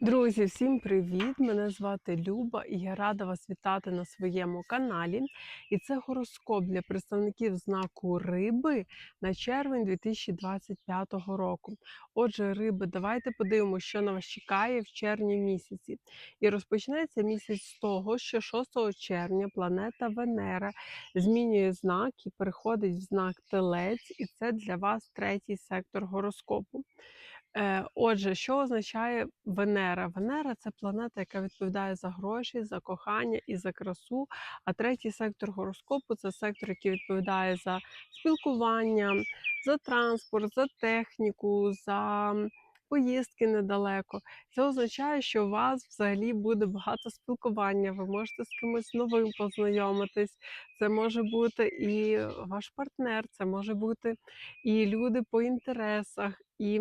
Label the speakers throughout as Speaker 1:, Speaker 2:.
Speaker 1: Друзі, всім привіт! Мене звати Люба і я рада вас вітати на своєму каналі. І це гороскоп для представників знаку риби на червень 2025 року. Отже, риби, давайте подивимося, що на вас чекає в червні місяці. І розпочнеться місяць з того, що 6 червня планета Венера змінює знак і переходить в знак Телець, і це для вас третій сектор гороскопу. Е, Отже, що означає Венера? Венера це планета, яка відповідає за гроші, за кохання і за красу. А третій сектор гороскопу це сектор, який відповідає за спілкування, за транспорт, за техніку, за поїздки недалеко. Це означає, що у вас взагалі буде багато спілкування. Ви можете з кимось новим познайомитись. Це може бути і ваш партнер, це може бути і люди по інтересах. І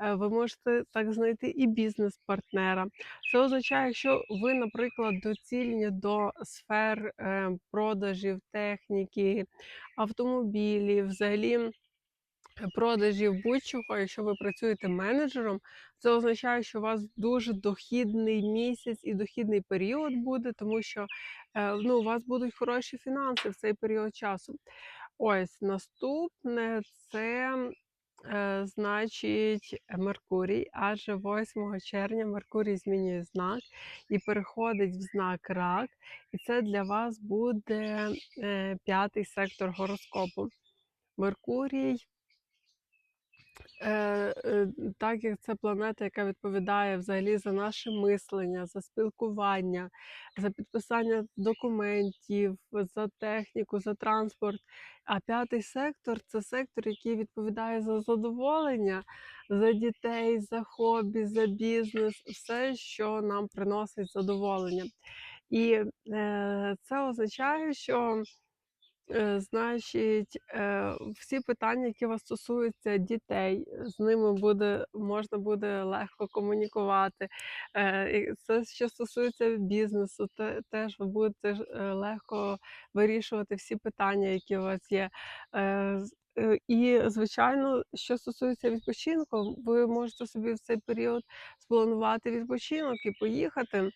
Speaker 1: Е, ви можете так знайти і бізнес-партнера. Це означає, якщо ви, наприклад, доцільні до сфер е, продажів техніки, автомобілів, взагалі. Продажів будь-чого, якщо ви працюєте менеджером, це означає, що у вас дуже дохідний місяць і дохідний період буде, тому що е, ну, у вас будуть хороші фінанси в цей період часу. Ось наступне це Е, значить, Меркурій, адже 8 червня Меркурій змінює знак і переходить в знак рак, і це для вас буде е, п'ятий сектор гороскопу. Меркурій так як це планета, яка відповідає взагалі за наше мислення, за спілкування, за підписання документів, за техніку, за транспорт. А п'ятий сектор це сектор, який відповідає за задоволення, за дітей, за хобі, за бізнес, все, що нам приносить задоволення. І е, це означає, що Е, значить, е, всі питання, які вас стосуються дітей, з ними буде можна буде легко комунікувати. Е, це що стосується бізнесу, те теж ви будете е, легко вирішувати всі питання, які у вас є. Е, е, І, звичайно, що стосується відпочинку, ви можете собі в цей період спланувати відпочинок і поїхати,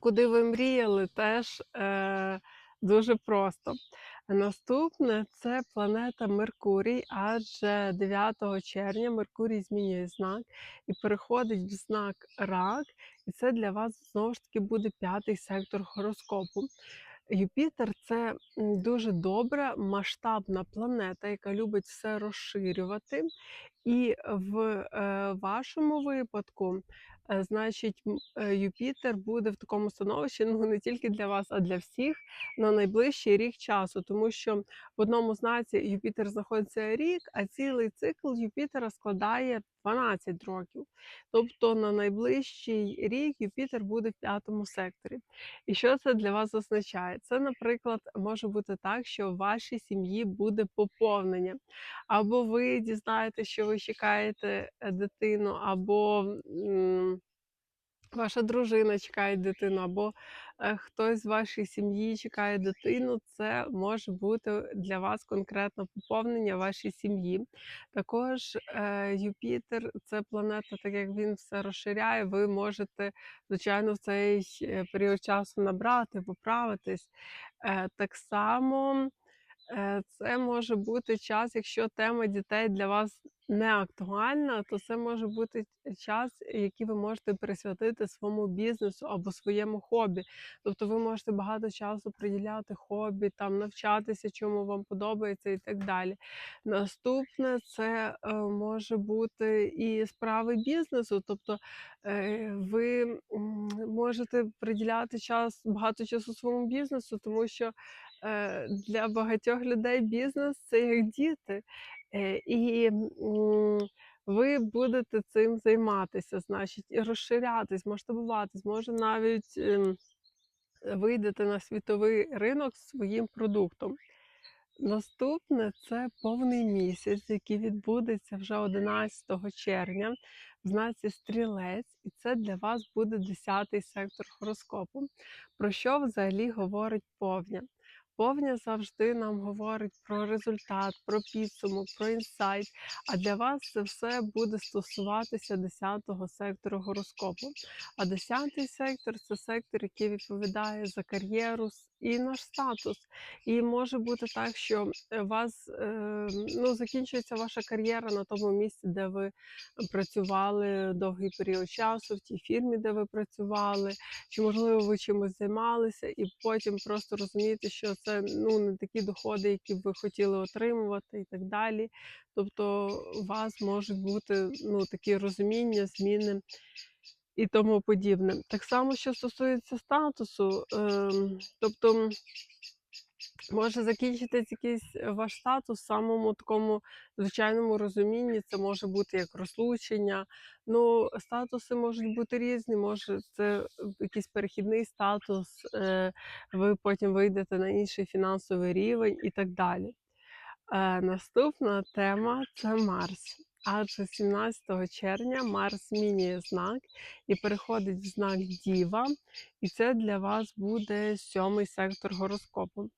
Speaker 1: куди ви мріяли, теж. Е, Дуже просто. Наступне це планета Меркурій, адже 9 червня Меркурій змінює знак і переходить в знак Рак, і це для вас знову ж таки буде п'ятий сектор гороскопу. Юпітер це дуже добра масштабна планета, яка любить все розширювати. І в е, вашому випадку, значить, е, Юпітер буде в такому становищі ну не тільки для вас, а для всіх на найближчий рік часу, тому що в одному знаці Юпітер знаходиться рік, а цілий цикл Юпітера складає 12 років. Тобто на найближчий рік Юпітер буде в п'ятому секторі. І що це для вас означає? Це, наприклад, може бути так, що в вашій сім'ї буде поповнення, або ви дізнаєтеся, що ви чекаєте е, дитину, або ваша дружина чекає дитину, або е, хтось з вашої сім'ї чекає дитину, це може бути для вас конкретно поповнення вашій сім'ї. Також е, Юпітер це планета, так як він все розширяє, ви можете, звичайно, в цей е, період часу набрати, поправитись. Так само. Е, Це може бути час, якщо тема дітей для вас не актуальна, то це може бути час, який ви можете присвятити своєму бізнесу або своєму хобі. Тобто ви можете багато часу приділяти хобі, там навчатися, чому вам подобається і так далі. Наступне це е, може бути і справи бізнесу, тобто е, ви можете приділяти час багато часу своєму бізнесу, тому що для багатьох людей бізнес це як діти. Е, І ви будете цим займатися, значить, і розширятись, масштабуватись, може навіть ем, вийдете на світовий ринок своїм продуктом. Наступне це повний місяць, який відбудеться вже 11 червня в знаці стрілець, і це для вас буде 10-й сектор гороскопу. Про що взагалі говорить повня? Повня завжди нам говорить про результат, про підсумок, про інсайт. А для вас це все буде стосуватися 10-го сектору гороскопу. А 10-й сектор це сектор, який відповідає за кар'єру і наш статус. І може бути так, що е, вас е, ну, закінчується ваша кар'єра на тому місці, де ви працювали довгий період часу, в тій фірмі, де ви працювали, чи можливо ви чимось займалися, і потім просто розумієте, що це ну не такі доходи, які б ви хотіли отримувати, і так далі. Тобто, у вас можуть бути ну такі розуміння, зміни і тому подібне. Так само, що стосується статусу, ем, тобто. Може закінчитись якийсь ваш статус в самому такому звичайному розумінні. Це може бути як розлучення. Ну, статуси можуть бути різні. Може, це якийсь перехідний статус, е, ви потім вийдете на інший фінансовий рівень і так далі. Е, наступна тема це Марс. Адже 17 червня Марс змінює знак і переходить в знак Діва, і це для вас буде сьомий сектор гороскопу.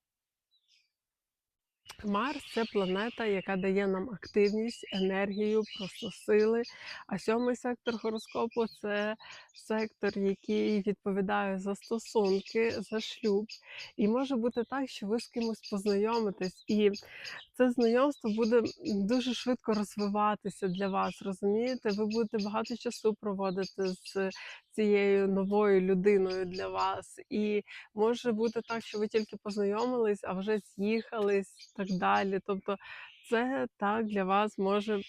Speaker 1: Марс це планета, яка дає нам активність, енергію, просто сили. А сьомий сектор гороскопу це сектор, який відповідає за стосунки, за шлюб. І може бути так, що ви з кимось познайомитесь, і це знайомство буде дуже швидко розвиватися для вас. Розумієте? Ви будете багато часу проводити з цією новою людиною для вас. І може бути так, що ви тільки познайомились, а вже з'їхались так далі. Тобто це так для вас може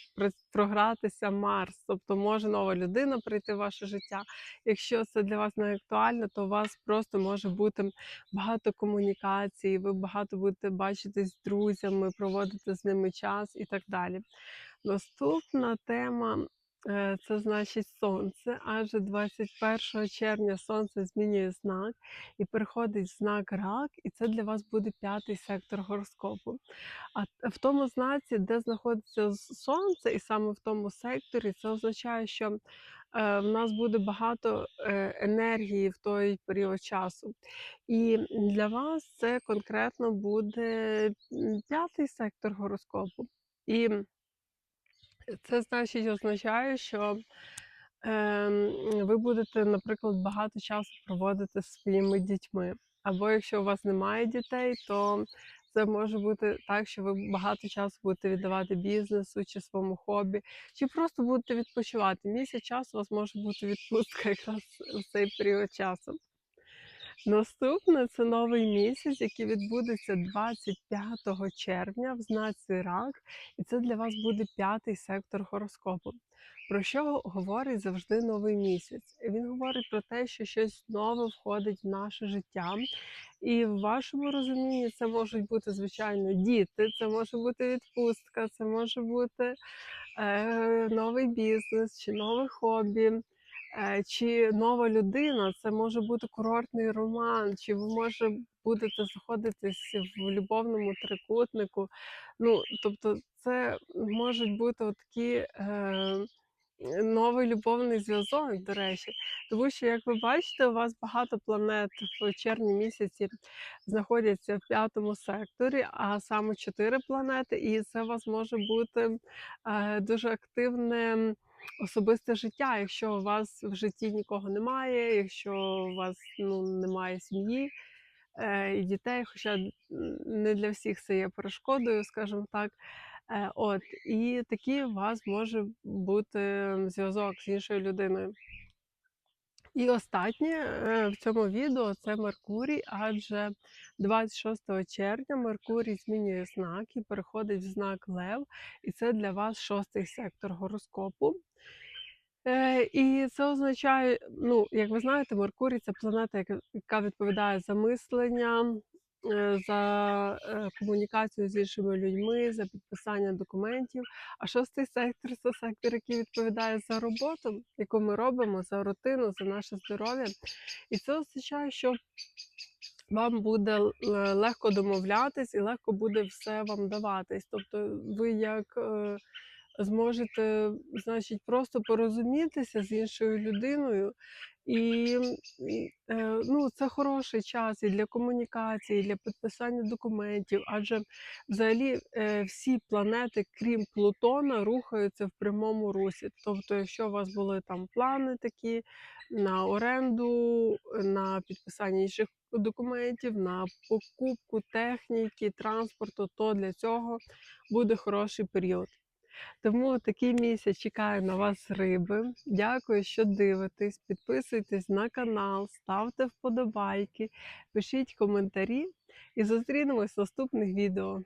Speaker 1: програтися Марс. Тобто може нова людина прийти в ваше життя. Якщо це для вас не актуально, то у вас просто може бути багато комунікацій, ви багато будете бачитись з друзями, проводити з ними час і так далі. Наступна тема це значить сонце, адже 21 червня сонце змінює знак і переходить знак рак, і це для вас буде п'ятий сектор гороскопу. А в тому знаці, де знаходиться сонце, і саме в тому секторі, це означає, що е, в нас буде багато е, енергії в той період часу. І для вас це конкретно буде п'ятий сектор гороскопу. І це значить означає, що ем, ви будете, наприклад, багато часу проводити зі своїми дітьми. Або якщо у вас немає дітей, то це може бути так, що ви багато часу будете віддавати бізнесу чи своєму хобі, чи просто будете відпочивати. Місяць часу у вас може бути відпустка якраз в цей період часу. Наступне це новий місяць, який відбудеться 25 червня в знаці рак, і це для вас буде п'ятий сектор гороскопу. Про що говорить завжди новий місяць? Він говорить про те, що щось нове входить в наше життя. І в вашому розумінні це можуть бути, звичайно, діти, це може бути відпустка, це може бути е, новий бізнес чи нове хобі. Е, чи нова людина, це може бути курортний роман, чи ви може будете знаходитись в любовному трикутнику. Ну, тобто, це можуть бути такі е, новий любовний зв'язок, до речі. Тому що, як ви бачите, у вас багато планет в червні місяці знаходяться в п'ятому секторі, а саме чотири планети, і це у вас може бути е, дуже активне особисте життя, якщо у вас в житті нікого немає, якщо у вас ну, немає сім'ї е, і дітей, хоча не для всіх це є перешкодою, скажімо так. Е, от, і такий у вас може бути зв'язок з іншою людиною. І останнє е, в цьому відео це Меркурій, адже 26 червня Меркурій змінює знак і переходить в знак Лев, і це для вас шостий сектор гороскопу. Е, і це означає, ну, як ви знаєте, Меркурій це планета, яка відповідає за мислення, за е, комунікацію з іншими людьми, за підписання документів. А шостий сектор це сектор, який відповідає за роботу, яку ми робимо, за рутину, за наше здоров'я. І це означає, що вам буде легко домовлятись і легко буде все вам даватись. Тобто ви як е, зможете, значить, просто порозумітися з іншою людиною. І е, ну, це хороший час і для комунікації, і для підписання документів, адже взагалі е, всі планети, крім Плутона, рухаються в прямому русі. Тобто, якщо у вас були там плани такі на оренду, на підписання інших документів, на покупку техніки, транспорту, то для цього буде хороший період. Тому такий місяць чекаю на вас риби. Дякую, що дивитесь. Підписуйтесь на канал, ставте вподобайки, пишіть коментарі і зустрінемось в наступних відео.